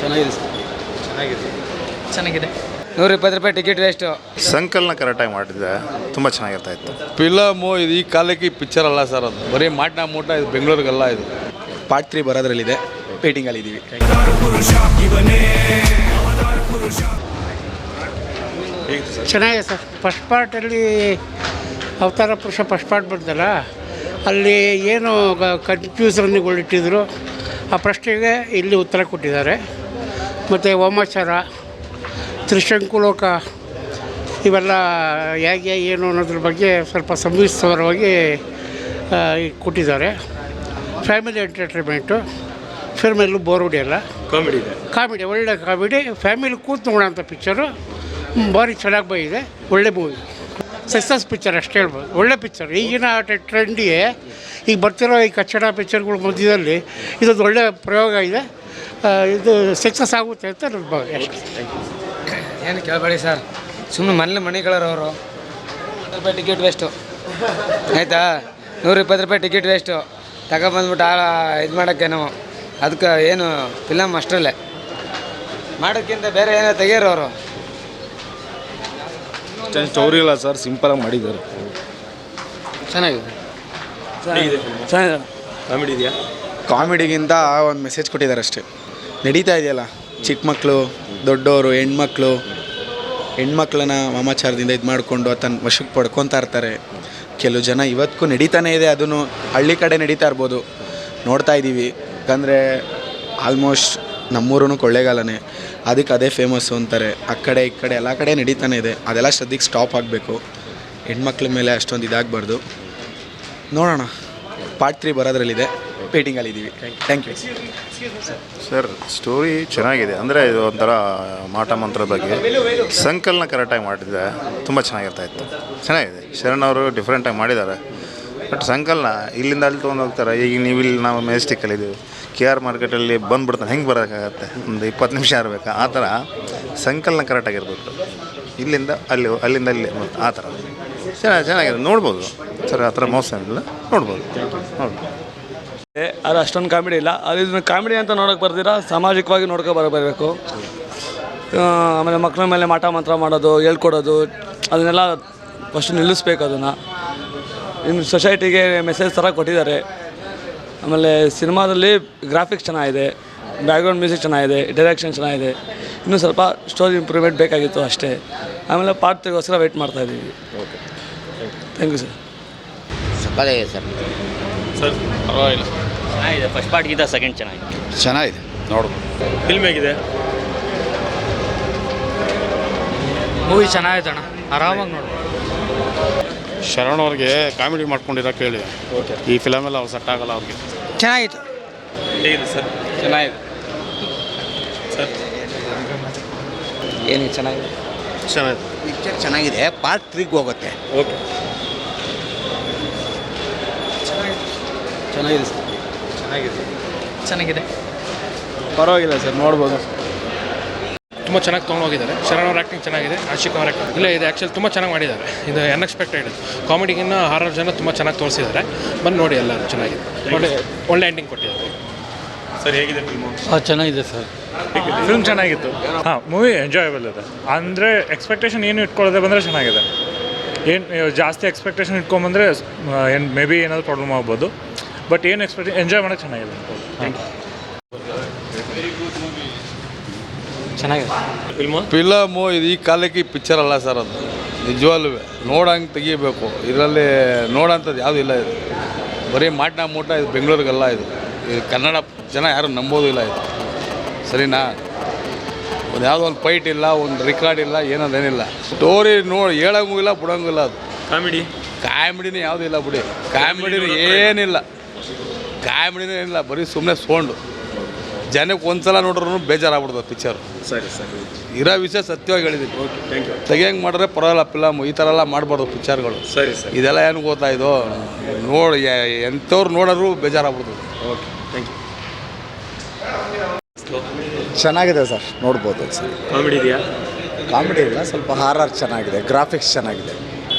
ಚೆನ್ನಾಗಿದೆ ಸರ್. ಚೆನ್ನಾಗಿದೆ. ಚೆನ್ನಾಗಿದೆ. ನೂರ ಇಪ್ಪತ್ತು ರೂಪಾಯಿ ಟಿಕೆಟ್ ವೇಸ್ಟು ಸಂಕಲನ ಕರೆಕ್ಟಾಗಿ ಮಾಡಿದ್ದೆ ತುಂಬ ಚೆನ್ನಾಗಿರ್ತಾ ಇತ್ತು. ಫಿಲಮು ಇದು ಈ ಕಾಲಕ್ಕೆ ಪಿಕ್ಚರ್ ಅಲ್ಲ ಸರ್ ಅದು. ಬರೀ ಮಾಟ್ನ ಮೂಟ ಇದು ಬೆಂಗಳೂರಿಗೆಲ್ಲ ಇದು. Part three ಬರೋದ್ರಲ್ಲಿದೆ. ವೇಟಿಂಗಲ್ಲಿ ಇದ್ದೀವಿ ಚೆನ್ನಾಗಿದೆ ಸರ್. ಫಸ್ಟ್ ಪಾರ್ಟಲ್ಲಿ ಅವತಾರ ಪುರುಷ ಫಸ್ಟ್ ಪಾರ್ಟ್ ಬರ್ತಾರ ಅಲ್ಲಿ ಏನು ಕನ್ಫ್ಯೂಸನ್ಗಳಿಟ್ಟಿದ್ರು ಆ ಪ್ರಶ್ನೆಗೆ ಇಲ್ಲಿ ಉತ್ತರ ಕೊಟ್ಟಿದ್ದಾರೆ. ಮತ್ತು ಓಮಾಚಾರ ತ್ರಿಶಂಕುಲೋಕ ಇವೆಲ್ಲ ಹೇಗೆ ಏನು ಅನ್ನೋದ್ರ ಬಗ್ಗೆ ಸ್ವಲ್ಪ ಸವಿಸ್ತರವಾಗಿ ಕೊಟ್ಟಿದ್ದಾರೆ. ಫ್ಯಾಮಿಲಿ ಎಂಟರ್ಟೈನ್ಮೆಂಟು ಫಿಲ್ಮಲ್ಲೂ ಬೋರ್ಡಿ ಅಲ್ಲ. ಕಾಮಿಡಿ ಇದೆ. ಕಾಮಿಡಿ ಒಳ್ಳೆ ಕಾಮಿಡಿ ಫ್ಯಾಮಿಲಿ ಕೂತು ನೋಡೋಂಥ ಪಿಕ್ಚರು ಭಾರಿ ಚೆನ್ನಾಗಿ ಬಂದಿದೆ. ಒಳ್ಳೆ ಮೂವಿ ಸಕ್ಸಸ್ ಪಿಕ್ಚರ್ ಅಷ್ಟೇ ಹೇಳ್ಬೋದು. ಒಳ್ಳೆ ಪಿಕ್ಚರ್ ಈಗಿನ ಟ್ರೆಂಡಿಗೆ ಈಗ ಬರ್ತಿರೋ ಈ ಕಚ್ಚಡ ಪಿಕ್ಚರ್ಗಳ ಮಧ್ಯದಲ್ಲಿ ಇದೊಂದು ಒಳ್ಳೆ ಪ್ರಯೋಗ ಇದೆ. ಇದು ಸಕ್ಸಸ್ ಆಗುತ್ತೆ ಅಂತ ನನ್ನ ಭಾವನೆ ಅಷ್ಟೇ ಏನು ಕೇಳಬೇಡಿ ಸರ್ ಸುಮ್ಮನೆ ಮನೇಲಿ ಮನೆ ಅವರು ರೂಪಾಯಿ ಟಿಕೆಟ್ ವೇಸ್ಟು ಆಯಿತಾ? ನೂರ ಇಪ್ಪತ್ತು ರೂಪಾಯಿ ಟಿಕೆಟ್ ವೇಸ್ಟು ತಗೊಬಂದ್ಬಿಟ್ಟು ಇದು ಮಾಡೋಕ್ಕೆ ನಾವು. ಅದಕ್ಕೆ ಏನು ಫಿಲಮ್ ಅಷ್ಟರಲ್ಲೇ. ಮಾಡೋಕ್ಕಿಂತ ಬೇರೆ ಏನೋ ತೆಗಿಯೋರು ಅವರು? ಸ್ಟೋರಿ ಇಲ್ಲ ಸರ್ ಸಿಂಪಲಾಗಿ ಮಾಡಿದ್ದಾರೆ. ಚೆನ್ನಾಗಿದೆ. ಚೆನ್ನಾಗಿದೆ. ಕಾಮಿಡಿ ಇದೆಯಾ? ಕಾಮಿಡಿಗಿಂತ ಒಂದು ಮೆಸೇಜ್ ಕೊಟ್ಟಿದ್ದಾರೆ ಅಷ್ಟೇ ನಡೀತಾ ಇದೆಯಲ್ಲ, ಚಿಕ್ಕ ಮಕ್ಕಳು ದೊಡ್ಡವರು ಹೆಣ್ಮಕ್ಳು. ಹೆಣ್ಮಕ್ಳನ್ನ ಮಾಮಾಚಾರದಿಂದ ಇದು ಮಾಡಿಕೊಂಡು ತನ್ನ ವಶಕ್ಕೆ ಪಡ್ಕೊತಾ ಇರ್ತಾರೆ. ಕೆಲವು ಜನ ಇವತ್ತಿಗೂ ನಡೀತಾನೇ ಇದೆ, ಅದನ್ನು ಹಳ್ಳಿ ಕಡೆ ನಡೀತಾ ಇರ್ಬೋದು. ನೋಡ್ತಾ ಇದ್ದೀವಿ ಯಾಕಂದರೆ ಆಲ್ಮೋಸ್ಟ್ ನಮ್ಮೂರೂ ಕೊಳ್ಳೇಗಾಲನೇ. ಅದಕ್ಕೆ ಅದೇ ಫೇಮಸ್ಸು ಅಂತಾರೆ. ಆ ಕಡೆ, ಈ ಕಡೆ, ಎಲ್ಲ ಕಡೆ ನಡೀತಾನೆ ಇದೆ. ಅದೆಲ್ಲ ಸದ್ಯಕ್ಕೆ ಸ್ಟಾಪ್ ಆಗಬೇಕು. ಹೆಣ್ಮಕ್ಳ ಮೇಲೆ ಅಷ್ಟೊಂದು ಇದಾಗಬಾರ್ದು. ನೋಡೋಣ. Part three ಬರೋದ್ರಲ್ಲಿದೆ. ವೇಟಿಂಗಲ್ಲಿ ಇದ್ದೀವಿ ಥ್ಯಾಂಕ್ ಯು ಸರ್ ಸ್ಟೋರಿ ಚೆನ್ನಾಗಿದೆ. ಅಂದರೆ ಇದು ಒಂಥರ ಮಾಟ ಮಂತ್ರದ ಬಗ್ಗೆ. ಸಂಕಲನ ಕರೆಕ್ಟಾಗಿ ಮಾಡಿದ್ರೆ ತುಂಬ ಚೆನ್ನಾಗಿರ್ತಾ ಇತ್ತು. ಚೆನ್ನಾಗಿದೆ. ಶರಣ್ ಅವರು ಡಿಫ್ರೆಂಟಾಗಿ ಮಾಡಿದ್ದಾರೆ. ಬಟ್ ಸಂಕಲನ ಇಲ್ಲಿಂದ ಅಲ್ಲಿ ತೊಗೊಂಡು ಹೋಗ್ತಾರೆ. ಈಗ ನೀವು ಇಲ್ಲಿ ನಾವು ಮೆಜೆಸ್ಟಿಕ್ಕಲ್ಲಿ ಇದ್ದೀವಿ ಕೆ ಆರ್ ಮಾರ್ಕೆಟಲ್ಲಿ ಬಂದ್ಬಿಡ್ತಾನೆ. ಹೆಂಗೆ ಬರೋಕ್ಕಾಗತ್ತೆ? ಒಂದು ಇಪ್ಪತ್ತು ನಿಮಿಷ ಇರಬೇಕು? ಆ ಥರ ಸಂಕಲನ ಕರೆಕ್ಟಾಗಿರ್ಬೇಕು ಇಲ್ಲಿಂದ ಅಲ್ಲಿ ಅಲ್ಲಿಂದ ಅಲ್ಲಿ ಆ ಥರ. ಚೆನ್ನಾಗಿ, ಚೆನ್ನಾಗಿದೆ. ನೋಡ್ಬೋದು. ಸರ್ ಆ ಥರ ಮೋಸ ಏನಿಲ್ಲ. ನೋಡ್ಬೋದು. ನೋಡ್ಬೋದು. ಅದು ಅಷ್ಟೊಂದು ಕಾಮಿಡಿ ಇಲ್ಲ. ಅದು ಇದನ್ನ ಕಾಮಿಡಿ ಅಂತ ನೋಡೋಕೆ ಬರ್ತೀರಾ? ಸಾಮಾಜಿಕವಾಗಿ ನೋಡ್ಕೊ ಬರ ಬರಬೇಕು. ಆಮೇಲೆ ಮಕ್ಕಳ ಮೇಲೆ ಮಾಟ ಮಂತ್ರ ಮಾಡೋದು ಹೇಳ್ಕೊಡೋದು ಅದನ್ನೆಲ್ಲ ಫಸ್ಟ್ ನಿಲ್ಲಿಸ್ಬೇಕು ಅದನ್ನು. ಇನ್ನು ಸೊಸೈಟಿಗೆ ಮೆಸೇಜ್ ಥರ ಕೊಟ್ಟಿದ್ದಾರೆ. ಆಮೇಲೆ ಸಿನಿಮಾದಲ್ಲಿ ಗ್ರಾಫಿಕ್ಸ್ ಚೆನ್ನಾಗಿದೆ ಬ್ಯಾಕ್ಗ್ರೌಂಡ್ ಮ್ಯೂಸಿಕ್ ಚೆನ್ನಾಗಿದೆ ಡೈರೆಕ್ಷನ್ ಚೆನ್ನಾಗಿದೆ. ಇನ್ನೂ ಸ್ವಲ್ಪ ಸ್ಟೋರಿ ಇಂಪ್ರೂವ್ಮೆಂಟ್ ಬೇಕಾಗಿತ್ತು ಅಷ್ಟೇ. ಆಮೇಲೆ ಪಾರ್ಟ್ ತ್ರೀಗೋಸ್ಕರ ವೆಯ್ಟ್ ಮಾಡ್ತಾ ಇದ್ದೀವಿ. ಥ್ಯಾಂಕ್ ಯು ಸರ್ ಸಕಾಲ ಸರ್ ಸರ್ ಪರವಾಗಿಲ್ಲ. ಚೆನ್ನಾಗಿದೆ. ಫಸ್ಟ್ ಪಾರ್ಟ್ಗಿಂತ ಸೆಕೆಂಡ್ ಚೆನ್ನಾಗಿದೆ. ಚೆನ್ನಾಗಿದೆ. ನೋಡು. ಫಿಲ್ಮ್ ಹೇಗಿದೆ? ಮೂವಿ ಚೆನ್ನಾಗಿದೆ ಅಣ್ಣ. ಆರಾಮಾಗಿ ನೋಡು. ಶರಣ್ ಅವ್ರಿಗೆ ಕಾಮಿಡಿ ಮಾಡ್ಕೊಂಡಿರೋ ಕೇಳಿ. ಈ ಫಿಲಮೆಲ್ಲ ಅವ್ರು ಸೆಟ್ ಆಗಲ್ಲ ಅವ್ರಿಗೆ. ಚೆನ್ನಾಗಿತ್ತು ಹೇಗಿದೆ ಸರ್? ಚೆನ್ನಾಗಿದೆ. ಸರ್? ಏನು ಚೆನ್ನಾಗಿದೆ? ಚೆನ್ನಾಗಿದೆ. ಪಿಕ್ಚರ್ ಚೆನ್ನಾಗಿದೆ. ಪಾರ್ಟ್ ತ್ರೀಗೆ ಹೋಗುತ್ತೆ. ಓಕೆ ಚೆನ್ನಾಗಿದೆ ಸರ್. ಚೆನ್ನಾಗಿದೆ. ಚೆನ್ನಾಗಿದೆ. ಪರವಾಗಿಲ್ಲ ಸರ್ ನೋಡ್ಬೋದು. ತುಂಬ ಚೆನ್ನಾಗಿ ತೊಗೊಂಡೋಗಿದ್ದಾರೆ ಶರಣ್ ಅವ್ರ ಆ್ಯಕ್ಟಿಂಗ್ ಚೆನ್ನಾಗಿದೆ ಆಶಿಕ್ ಅವ್ರ ಆ್ಯಕ್ಟಿಂಗ್ ಇಲ್ಲ ಇದು ಆ್ಯಕ್ಚುಲಿ ತುಂಬ ಚೆನ್ನಾಗಿ ಮಾಡಿದ್ದಾರೆ. ಇದು ಅನ್ಎಕ್ಸ್ಪೆಕ್ಟೆಡ್ ಕಾಮಿಡಿಗಿನ್ನ ಹಾರರ್ ಜನ ತುಂಬ ಚೆನ್ನಾಗಿ ತೋರಿಸಿದ್ದಾರೆ. ಬಂದು ನೋಡಿ ಎಲ್ಲರೂ ಚೆನ್ನಾಗಿದೆ ಒಳ್ಳೆ ಒಳ್ಳೆ ಎಂಡಿಂಗ್ ಕೊಟ್ಟಿದ್ದಾರೆ. ಸರ್ ಹೇಗಿದೆ ಫಿಲ್ಮು ಚೆನ್ನಾಗಿದೆ ಸರ್. ಫಿಲ್ಮ್ ಚೆನ್ನಾಗಿತ್ತು. ಹಾಂ ಮೂವಿ ಎಂಜಾಯಬಲ್ ಇದೆ. ಅಂದರೆ ಎಕ್ಸ್ಪೆಕ್ಟೇಷನ್ ಏನು ಇಟ್ಕೊಳ್ಳೋದೆ ಬಂದರೆ ಚೆನ್ನಾಗಿದೆ. ಏನು ಜಾಸ್ತಿ ಎಕ್ಸ್ಪೆಕ್ಟೇಷನ್ ಇಟ್ಕೊಂಬಂದರೆ ಏನು ಮೇ ಬಿ ಏನಾದರೂ ಪ್ರಾಬ್ಲಮ್ ಆಗ್ಬೋದು. ಬಟ್ ಏನು ಎಕ್ಸ್ಪೆಕ್ಟ್ ಎಂಜಾಯ್ ಮಾಡೋಕ್ಕೆ ಚೆನ್ನಾಗಿದೆ ಚೆನ್ನಾಗಿದೆ. ಫಿಲ್ಮು ಫಿಲಮು ಇದು ಈ ಕಾಲಕ್ಕೆ ಪಿಕ್ಚರ್ ಅಲ್ಲ ಸರ್ ಅದು. ನಿಜವಾಗ್ಲೂ ನೋಡಂಗೆ ತೆಗಿಬೇಕು. ಇದರಲ್ಲಿ ನೋಡೋಂಥದ್ದು ಯಾವುದೂ ಇಲ್ಲ ಇದು. ಬರೀ ಮಾಟ್ನ ಮೂಟ ಇದು ಬೆಂಗಳೂರಿಗೆಲ್ಲ ಇದು. ಇದು ಕನ್ನಡ ಜನ ಯಾರು ನಂಬೋದಿಲ್ಲ ಇದು. ಸರಿನಾ? ಒಂದು ಯಾವುದೋ ಒಂದು ಫೈಟ್ ಇಲ್ಲ ಒಂದು ರೆಕಾರ್ಡ್ ಇಲ್ಲ ಏನದೇನಿಲ್ಲ. ಸ್ಟೋರಿ ನೋಡಿ ಹೇಳೋಂಗೂ ಇಲ್ಲ ಬಿಡೋಂಗೂ ಇಲ್ಲ ಅದು. ಕಾಮಿಡಿ ಕಾಮಿಡಿನೇ ಯಾವುದೂ ಇಲ್ಲ ಬಿಡಿ. ಕಾಮಿಡಿನೂ ಏನಿಲ್ಲ. ಕಾಮಿಡಿನೇ ಇಲ್ಲ ಬರೀ ಸುಮ್ಮನೆ ಸೋಂಡು. ಜನಕ್ಕೆ ಒಂದ್ಸಲ ನೋಡ್ರೂ ಬೇಜಾರಾಗ್ಬಿಡ್ದು ಪಿಕ್ಚರು ಸರಿ ಸರಿ. ಇರೋ ವಿಷಯ ಸತ್ಯವಾಗಿ ಹೇಳಿದ್ದೀನಿ. ಓಕೆ ಥ್ಯಾಂಕ್ ಯು ತೆಗಿಯಂಗೆ ಮಾಡಿದ್ರೆ ಪರವಾಗಿಲ್ಲ ಫಿಲಮ್ ಈ ಥರ ಎಲ್ಲ ಮಾಡಬಾರ್ದು ಪಿಕ್ಚರ್ಗಳು ಸರಿ ಸರಿ. ಇದೆಲ್ಲ ಏನು ಗೊತ್ತಾ ಇದು? ನೋಡಿ ಎಂಥವ್ರು ನೋಡೋರು ಬೇಜಾರಾಗ್ಬಿಡ್ದು ಓಕೆ ಥ್ಯಾಂಕ್ ಯು ಚೆನ್ನಾಗಿದೆ ಸರ್ ನೋಡ್ಬೋದು ಸರ್. ಕಾಮಿಡಿ ಇದೆಯಾ? ಕಾಮಿಡಿ ಇಲ್ಲ ಸ್ವಲ್ಪ ಹಾರರ್ ಚೆನ್ನಾಗಿದೆ ಗ್ರಾಫಿಕ್ಸ್ ಚೆನ್ನಾಗಿದೆ.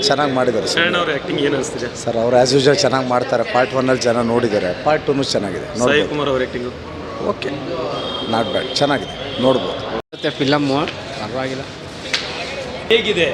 ಚೆನ್ನಾಗಿ ಮಾಡಿದ್ದಾರೆ ಶರಣ್ ಅವ್ರ ಆ್ಯಕ್ಟಿಂಗ್ ಏನು ಅನಿಸ್ತಿದೆ? ಸರ್ ಅವ್ರು ಆ್ಯಸ್ ಯೂಶಲ್ ಚೆನ್ನಾಗಿ ಮಾಡ್ತಾರೆ. ಪಾರ್ಟ್ ಒನ್ನಲ್ಲಿ ಜನ ನೋಡಿದ್ದಾರೆ. ಪಾರ್ಟ್ ಟೂನು ಚೆನ್ನಾಗಿದೆ. ಸಾಯಿ ನೋಡ್ಬೋದು ಕುಮಾರ್ ಅವ್ರ ಆ್ಯಕ್ಟಿಂಗು ಓಕೆ ನಾಟ್ ಬ್ಯಾಡ್ ಚೆನ್ನಾಗಿದೆ. ನೋಡ್ಬೋದು. ಮತ್ತೆ ಫಿಲಮ್ಮು ಪರವಾಗಿಲ್ಲ. ಹೇಗಿದೆ?